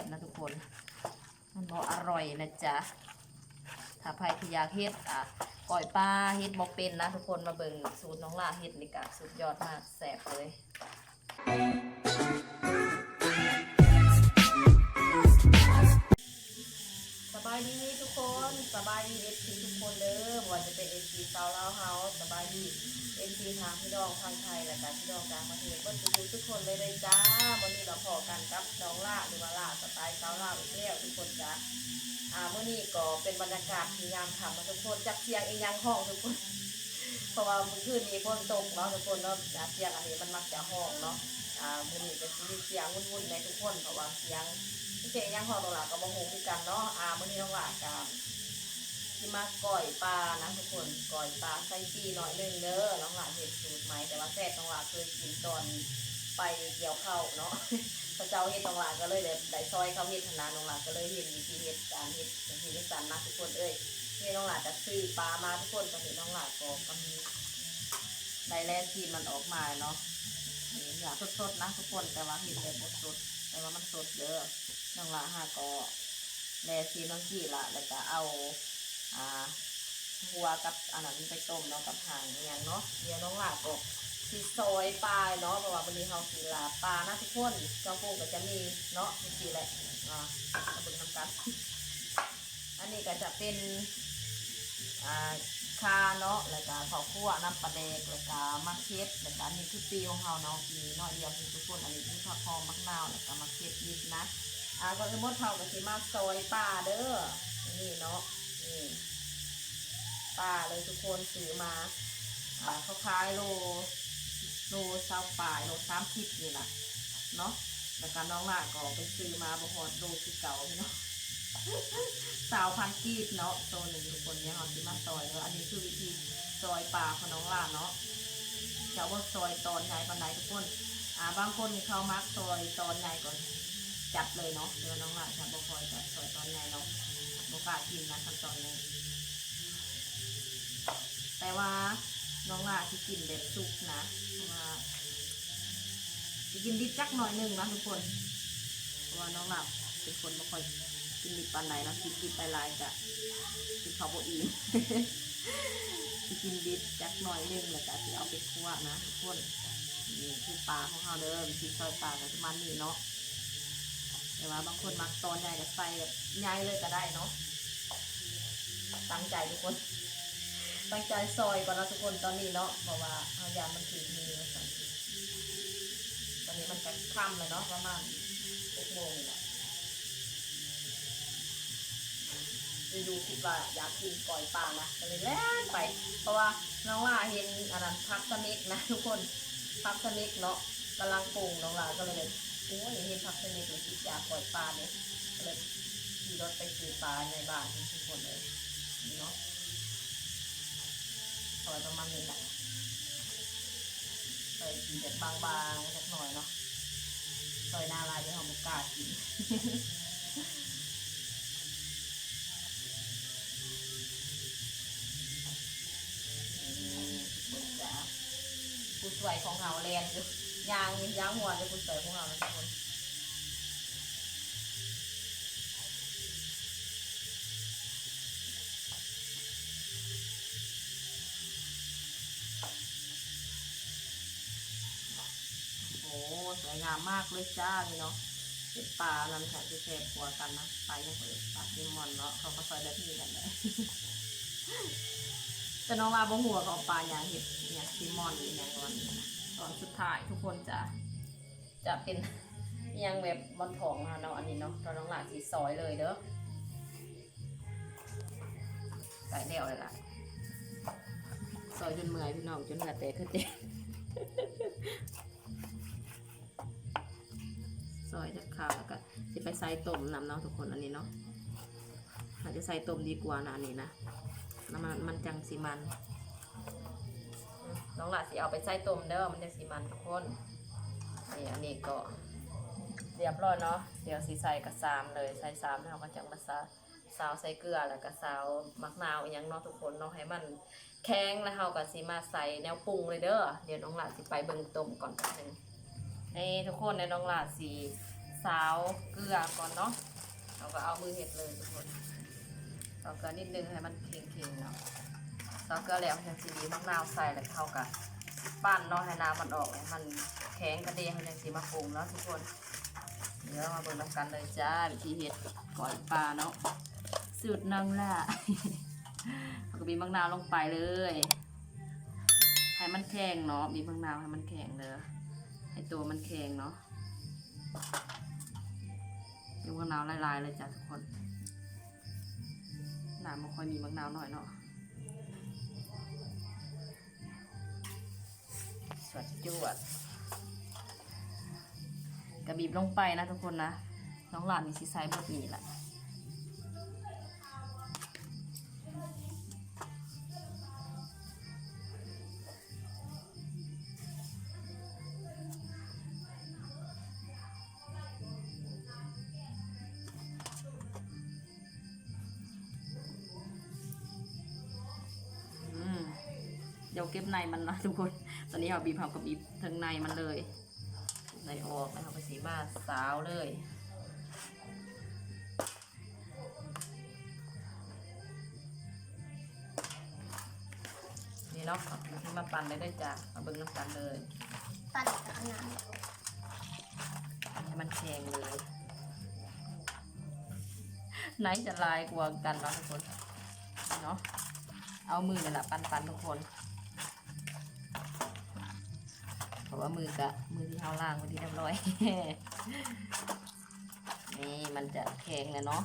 บนะทุกคน มันบอกอร่อยนะจ๊ะถ้าใครที่อยากเฮ็ดอะก่อยปลาเฮ็ดบอกเป็นนะทุกคนมาเบิ่งสูตรน้องล่าเฮ็ดนี่กะสุดยอดมากแซ่บเลย บายดีทุกคนสบายดีเอฟซีทุกคนเด้อบ่ว่าจะเป็นเอฟซีสาวลาวเฮาสบายดีเอฟซีทางพี่น้องทางไทยและการพี่น้องต่างประเทศก็ทุกทุกคนเลยเลยจ้าวันนี้เราพอกันกับน้องล่าหรือว่าล่าสไตล์สาวลาวอีกแล้วทุกคนจ้าอ่าเมื่อนี้ก็เป็นบรรยากาศที่ยามค่ำมาทุกคนจักเสียงเองยังห้องทุกคน เพราะว่าเมื่อคืนนี้ฝนตกเนาะทุกคนเนาะอ่าเสียงอันนี้มันมักจะห้องเนาะอ่าเมื่อนี้จะมีเสียงวุ่นๆในทุกคนเพราะว่าเสียง เสียงยังหอตรงหลังก็บ่ฮู้คือกันเนาะอ่ามื้อนี้น้องหลานก็สิมาก่อยปลานะทุกคนก่อยปลาใส่ปีหน่อยหนึงเด้อน้องหลานเฮ็ดสูตรใหม่แต่ว่าแซ่บน้องหลานเคยกินตอนไปเกี่ยวข้าวเนาะพระเจ้าเฮ็ดน้องหลานก็เลยได้ได้ซอยเขาเฮ็ดธนาน้องหลานก็เลยเห็นวิธีเฮ็ดการเฮ็ดวิธีเฮ็ดสันนะทุกคนเอ้ยนี่น้องหลานจะซื้อปลามาทุกคนตอนนี้น้องหลานก็กำลังได้แล่ที่มันออกมาเนาะนี่อยากสดๆนะทุกคนแต่ว่าเห็นแบบบ่สดแต่ว่ามันสดเด้อ น้องละห้าก็แลซีน้องกี้ละแล้วก็เอาอ่าหัวกับอันนั้นไปต้มเนาะกับหางอหย่างเนาะเดี๋ยวน้องหลาก็สีซอยปลายเนาะเพราะว่าวันนี้เราสีลาปลานะทุกคนเจ้าปูก็จะมีเนาะมีสีแหละอ่ามาเบิ่งน้ำกันอันนี้ก็จะเป็นอ่าคาเนาะแล้วก็ข้าวคั่วน้ำปลาแดกแล้วก็มะเขือแล้วก็อันนี้คือปีของเราเนาะปีน้อยเดียวทุกคนอันนี้คือผักหอมมะนาวแล้วก็มะเขือนิดนะ อ่าก็คือมดเท่ากับสิมาซอยปลาเด้อนี่เนาะนี่ปลาเลยทุกคนซื้อมาอ่าเขาขายโลโลเศร้าปลายโลสามสิบนี่แหละเนาะแล้วก็น้องหลานก็ไปซื้อมาบฮอดโลคือเก่าเนาะสาวพันกีบเนาะตัวหนึ่งทุกคนเนี่ยเขาสิมาซอยเนาะอันนี้คือวิธีซอยปลาของน้องหลานเนาะจะว่าซอยตอนใหญ่ปานไหนทุกคนอ่าบางคนเขามักซอยตอนใหญ่ก่อน จัดเลยเนาะเดี๋ยวน้องหลาจะบอกคอยจะซอยตอนใหญ่เนาะบอกกล้ากินนะขั้นตอนนี้แต่ว่าน้องหลาที่กินแบบสุกนะเพราะว่าสิกินดิบจักหน่อยหนึงนะทุกคนเพราะว่าน้องหลานเป็นคนไม่ค่อยกินดิบปานไหนนะกินดิบไปลายจะกินข้าวโพดอีกสิกินดิบจักหน่อยหนึงแล้วก็สิเอาไปคั่วนะทุกคนนี่คือปลาของเราเดิมที่ซอยปลากับมันนี่เนาะ แต่ว่าบางคนมักตอนใหญ่ก็ใส่แบบใหญ่เลยก็ได้เนาะตั้งใจทุกคนตั้งใจซอยก่อนนะทุกคนตอนนี้เนาะเพราะว่าเอายามันถือมือตอนนี้มันจะค่ำเลยเนาะประมาณหกโมงนี่แหละดูคิดว่าอยากกินก่อยปลานะก็เลยแล่นไป เพราะว่าน้องว่าเห็นอันนั้นพักสนิกนะทุกคนพักสนิกเนาะกำลังปรุงน้องลาก็เลย โอ้ยเห็นพักสนิกเลยคิดอยากปล่อยปลาเนี่ยเลยขี่รถไปซื้อปลาในบ้านทุกคนเลยเนาะปล่อยประมาณนี้แหละใส่กินแบบบางๆสักหน่อยเนาะซอยนาลายเดี๋ยวเราบุกล้ากินผู้สวยของเราแลนอยู่ ยางยางหัวเลยผู้สวยของเรานะทุกคนโอ้โหสวยงามมากเลยจ้านี่เนาะเป็นปลานั่นค่ะที่แซ่บกว่ากันนะปลายังเปิดปลาซิมอนเนาะเขาก็ซอยแบบนี้กันเลยแต่น้องลาบ่หัวเขาเอาปลาอย่างเห็ดอย่างซิมอนออย่างตอนนี้นะ ตอนสุดท้ายทุกคนจะจะเป็นยังแบบบอนทองนะเนาะอันนี้เนาะตอนน้องหลาสีซอยเลยเด้อใส่เดี่ยวเลยล่ะซอยจนเมื่อยพี่น้องจนเหงื่อแตกขึ้นเจ๊ซอยจะขาวแล้วก็จะไปใส่ต้มน้ำเนาะทุกคนอันนี้เนาะอาจจะใส่ต้มดีกว่านะอันนี้นะน้ำมันมันจังสีมัน น้องหลาสิเอาไปใส่ต้มเด้อมันจังสีมันทุกคนนี่อันนี้ก็เรียบร้อยเนาะเดี๋ยวสีใส่กระซามเลยใส่ซามแล้วเราก็จังมาซาซาวใส่เกลือแล้วก็ซาวมักนาวอหยังเนาะทุกคนเนาะให้มันแข็งแล้วเราก็สิมาใส่แนวปรุงเลยเด้อเดี๋ยวน้องหลาสิไปเบิ่งต้มก่อนแป๊บนึงนี่ทุกคนในน้องหลาสิสาวเกลือก่อนเนาะเราก็เอามือเห็ดเลยทุกคนสาวเกลือนิดนึงให้มันเค็งๆเนาะ สาวเกลือแล้วยังสีดีมะนาวใส่แล้วเข้ากับปั้นเนาะให้น้ำมันออกให้มันแข็งกระเดงให้ยังสีมาปรุงเนาะทุกคน เดี๋ยวมาเบิ่งน้ำกันเลยจ้าวิธีเห็ดก่อยปลาเนาะสูตรนังล่ะเราก็บีบมะนาวลงไปเลย ให้มันแข็งเนาะบีบมะนาวให้มันแข็งเลยให้ตัวมันแข็งเนาะบีบมะนาวลายๆเลยจ้ะทุกคนหนามันค่อยมีมะนาวหน่อยเนาะ สวดจวดกระบีบลงไปนะทุกคนนะ น้องหลานมีซีไซส์บดนี้แหละเดี๋ยวเก็บในมันนะทุกคน อนนี้เอาบีบเอากับบีบทั้งในมันเลยในออกนะครับไปสีมาสาวเลยนี่เนาะเอาที่มาปั่นเลยได้จ้ะมาเบิ้งน้ำกันเลยปั่นกับน้ให้มันแข็งเลยไหนจะลายกว่ากันเนาะทุกคนนี่เนาะเอามือนี่แหละปั่นปั่นๆทุกคน ว่ามือกะมือที่เขาล่างไว้ที่เรียบร้อย นี่มันจะแข็งเลยเนาะ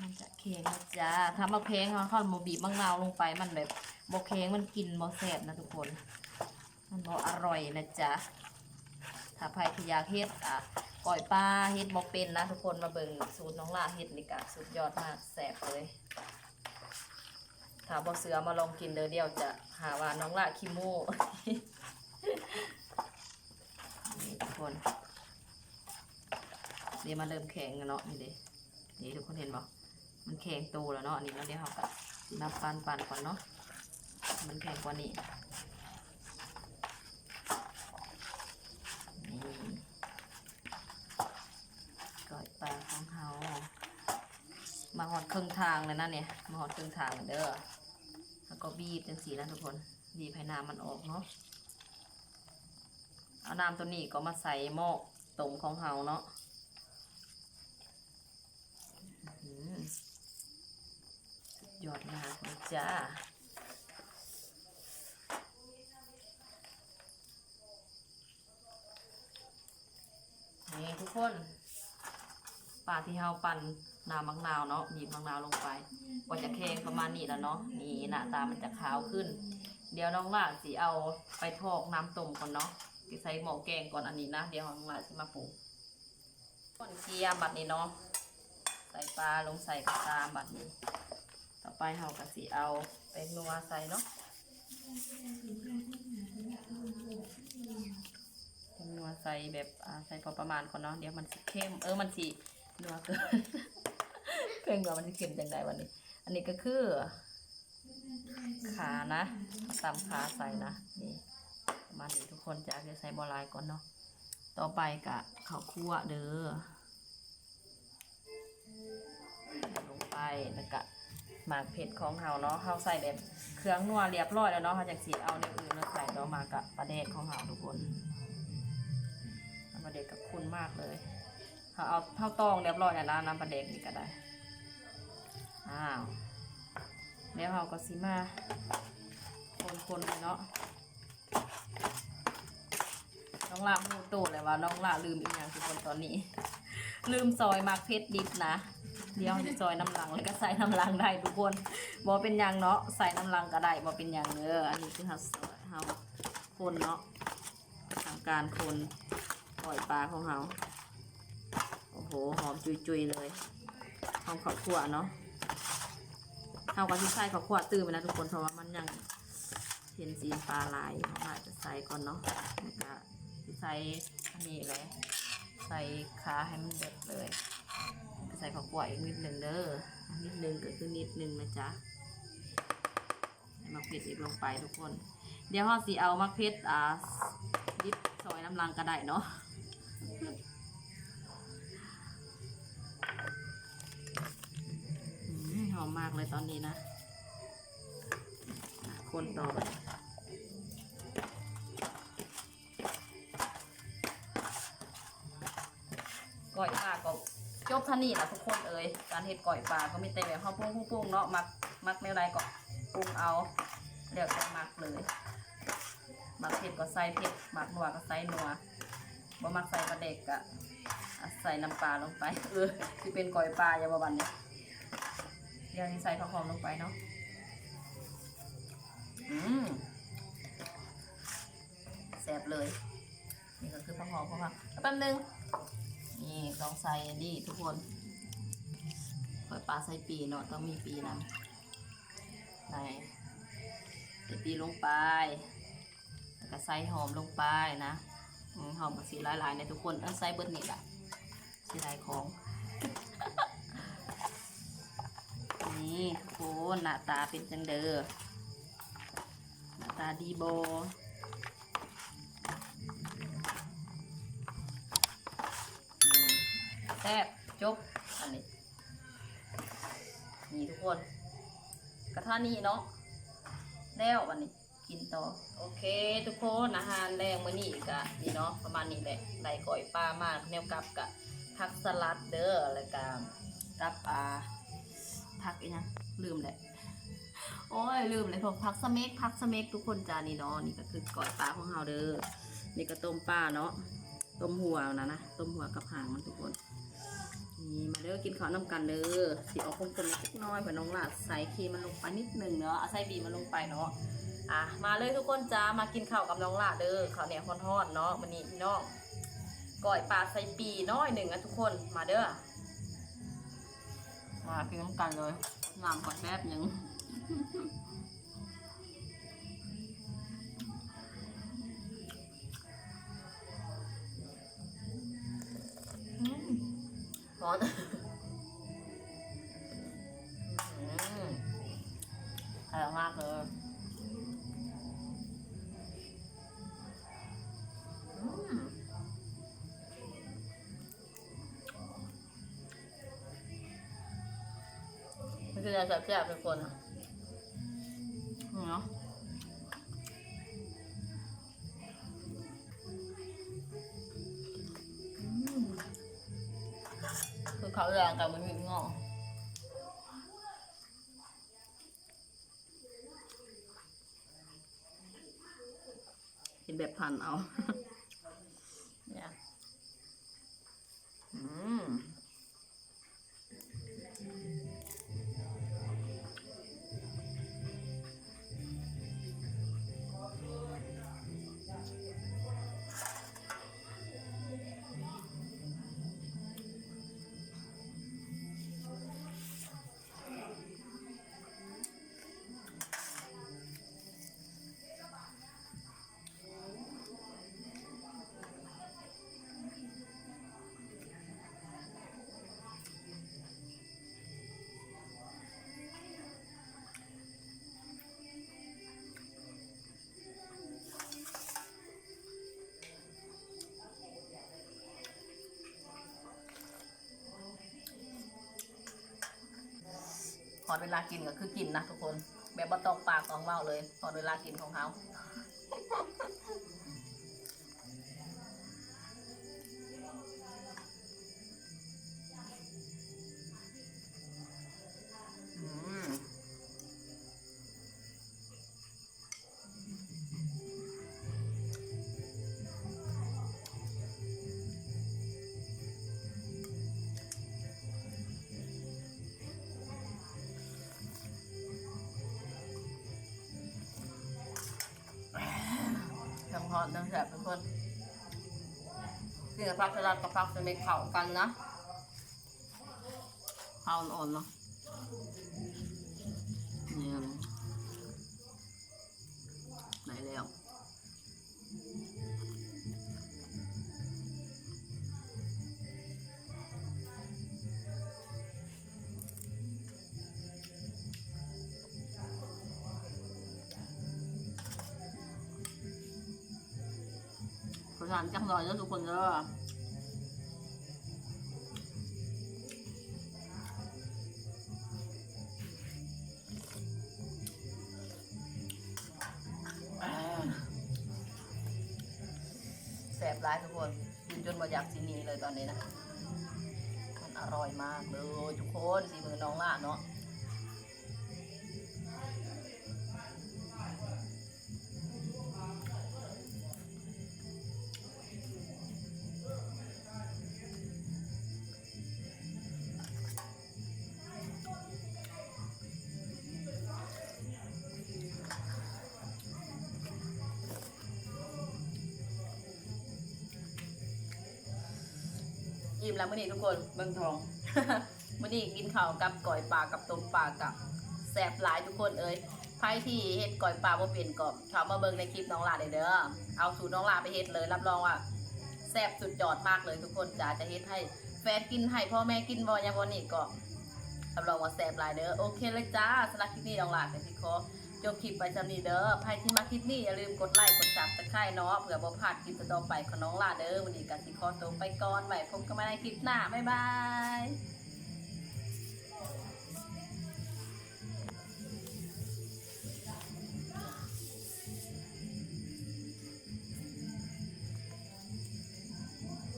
มันจะแข็งนะจ้าถ้ามาแข็งเขาเข้ามาบีบมะนาวลงไปมันแบบโบแข็งมันกินโบแซ่บนะทุกคน มันโบอร่อยนะจ๊ะ ถ้าใครที่อยากเฮ็ดอะก่อยปลาเฮ็ดโบเป็นนะทุกคนมาเบิ่งสูตรน้องล่าเฮ็ดนี่กะสุดยอดมากแซ่บเลย ถ้าบอกเสือมาลองกินเดี๋ยวเดียวจะหาว่าน้องละคิโมนี่ทุกคนเดี๋ยวมาเริ่มแข็งกันเนาะนี่เด้นี่ทุกคนเห็นบ่มันแข็งโตแล้วเนาะอันนี้เราเดี๋ยวเราก็นับปันปันก่อนเนาะมันแข็งกว่านี้ก้อยปลาของเขา ครึ่งทางเลยนะเนี่ยมาหอดครึ่งทางเด้อแล้วก็บีบจังสีนะทุกคนบีบให้น้ำมันออกเนาะเอาน้ำตัวนี้ก็มาใส่หม้อต้มของเฮาเนาะหยอดมากเลยจ้านี่ทุกคนปลาที่เฮาปั่น น้ำมักนาวเนาะบีบมักนาวลงไปก็จะแข็งประมาณนี้แล้วเนาะนี่หน้าตามันจะขาวขึ้น เดี๋ยวน้องหลาสิเอาไปทอกน้ำต้มก่อนเนาะใส่หม้อแกงก่อนอันนี้นะเดี๋ยวน้องหลาสิมาปรุงก่อนเกียบัดนี้เนาะใส่ปลาลงใส่กระตามบัดนี้ ต่อไปเฮาก็สิเอาไปนัวใส่เนาะเป็นนัวใส่แบบใส่พอประมาณก่อนเนาะเดี๋ยวมันสิเข้มเออมันสินัวเกิน เพ่งว่ามันเข้มจังไดวันนี้ อันนี้ก็คือ ขานะตามขาใส่นะนี่ประมาณนี้ทุกคนจะจะใส่บอลายก่อนเนาะต่อไปกะข้าวคั่วเด้อลงไปแล้วก็หมากเผ็ดของเฮาเนาะเฮาใส่แบบเครื่องนัวเรียบร้อยแล้วเนาะเฮาจากสีเอาในอื่นมาใส่เนาะมากะปลาแดกของเฮาทุกคนน้ำปลาแดกับคุณมากเลย เฮาเอาเท่าตองเรียบร้อยแล้วน้ำปลาแดกนี่ก็ได้ อ้าว แล้วเราก็สิมา คนๆเลยเนาะน้องลาพูดโตเลยว่าน้องลาลืมอีกอย่างทุกคนตอนนี้ ลืมซอยมากเพชรดิบนะ เดี๋ยวจะซอยน้ำลังแล้วก็ใส่น้ำลังได้ทุกคนบอเป็นหยังเนาะใส่น้ำลังก็ได้บอเป็นหยังเอออันนี้คือเราซอยเราคนเนาะทำการคนปล่อยปลาของเรา หหอมจุยๆเลยหอมข้าวคั่วเนาะเอากับที่ใส่ข้าวคั่วตื้อไปนะทุกคนเพราะว่ามันยังเห็นสีปลาลายเขาอาจจะใส่ก่อนเนาะแล้วก็ที่ใส่อันนี้เลยใส่ขาให้มันเด็ดเลยใส่ข้าวคั่วอีกนิดหนึ่งเด้อนิดหนึ่งก็คือนิดหนึ่งนะจ๊ะใส่มะเขืออีกลงไปทุกคน เดี๋ยวเราสีเอามะเขืออ่าดิบซอยน้ำลังก็ได้เนาะ เลยตอนนี้นะคนต่อไปก่อยปลาก็จบท่านี้นะทุกคนเอ่ยการเห็ดก่อยปลาก็มีแต่แบบข้าวปุ้งปุ้งเนาะมักมักแนวใดก็ปรุงเอาเดี๋ยวจะมักเลยมักเผ็ดก็ใส่เผ็ดมักนัวก็ใส่นัวบ่มักใส่ปลาเด็กก็อะใส่น้ำปลาลงไปเออที่เป็นก่อยปลาอย่าบ่บันเนี่ย เดี๋ยวนี้ใส่ข้าวหอมลงไปเนาะอืมแซ่บเลย นี่ก็คือข้าวหอมข้าวหอมแป๊บนึง นี่ต้องใส่อันนี้ทุกคนก่อยปลาใส่ปีเนาะต้องมีปีนำไหนใส่ปีลงไป แล้วก็ใส่หอมลงไปนะหอมกับสีหลายๆในทุกคนต้องใส่เบิดนี่แหละสีลายของ นี่ทุกคนหน้าตาเป็นจังเดอหน้าตาดีโบแซ่บจบอันนี้นี่ทุกคน กระทะนี้เนาะแล้ววันนี้กินต่อ โอเค ทุกคนอาหารแรงมื้อนี้กะนี่เนาะประมาณนี้แหละไหลก่อยปลามากแนวกับกะผักสลัดเด้อแล้วก็กับอ่า ผักอีหยังลืมแหละโอ้ยลืมเลยพวกผักสเม็กผักสเม็กทุกคนจ้านี่เนาะนี่ก็คือก่อยปลาของเราเด้อนี่ก็ต้มปลาเนาะต้มหัวนะนะต้มหัวกับหางมันทุกคนนี่มาเด้อกินข้าวน้ำกันเด้อสีออกคมๆเล็กน้อยเผื่อน้องหลาดใส่เคมมันลงไปนิดหนึ่งเนาะเอาใส่บีมันลงไปเนาะอะมาเลยทุกคนจ้ามากินข้าวกับน้องหลาเด้อข้าวเหนียวทอดเนาะวันนี้พี่น้องก่อยปลาใส่ปีน้อยหนึ่งอะทุกคนมาเด้อ มากินน้ำกันเลยงามก่อนแป๊บหนึ่งอืมร้อนอืมอร่อยมากเลยอืม คืออะแซ่บๆทุกคนเนาะคือเขาแรงกับมันมีงอเห็นแบบพันเอา พอเวลากินก็คือกินนะทุกคน แบบบ่ตอกปากตองเว้าเลยพอเวลากินของเขา อตทั้งแสบทุกคนนี่กับพักสลัดกับพักจะไม่เข่ากันนะเข่าอ่อนๆเนาะ สชงานจังหน่อยแล้วทุกคนเด้อแสบร้ายทุกคนกินจนบ่อยากสิหนีเลยตอนนี้นะมันอร่อยมากเลย อิ่มแล้วมื่อนี้ทุกคนเบิ่งทองมื่อนี้กินข้าวกับก่อยปลากับต้มปลากับแซ่บหลายทุกคนเอ้ยไพ่ที่เฮ็ดก่อยปลาบ่เป็นก็เขามาเบิ่งในคลิปน้องลาเด้อเอาสูตรน้องลาไปเฮ็ดเลย รับรองว่าแซ่บสุดยอดมากเลยทุกคนจ๋าจะเฮ็ดให้แฟนกินให้พ่อแม่กินบ่ยังบ่นี่ก็รับรองว่าแซ่บหลายเด้อโอเคเลยจ้าสำหรับคลิปนี้น้องลาก็สิขอ จบคลิปไปจำนี้เด้อใครที่มาคลิปนี้อย่าลืมกดไลค์กดซับสไครต์เนาะเผื่อบ่พลาดคลิปต่อไปของน้องลาเด้อวันนี้ก็สิคอตัวไปก่อนไว้พบกันใหม่ในคลิปหน้าบ๊ายบาย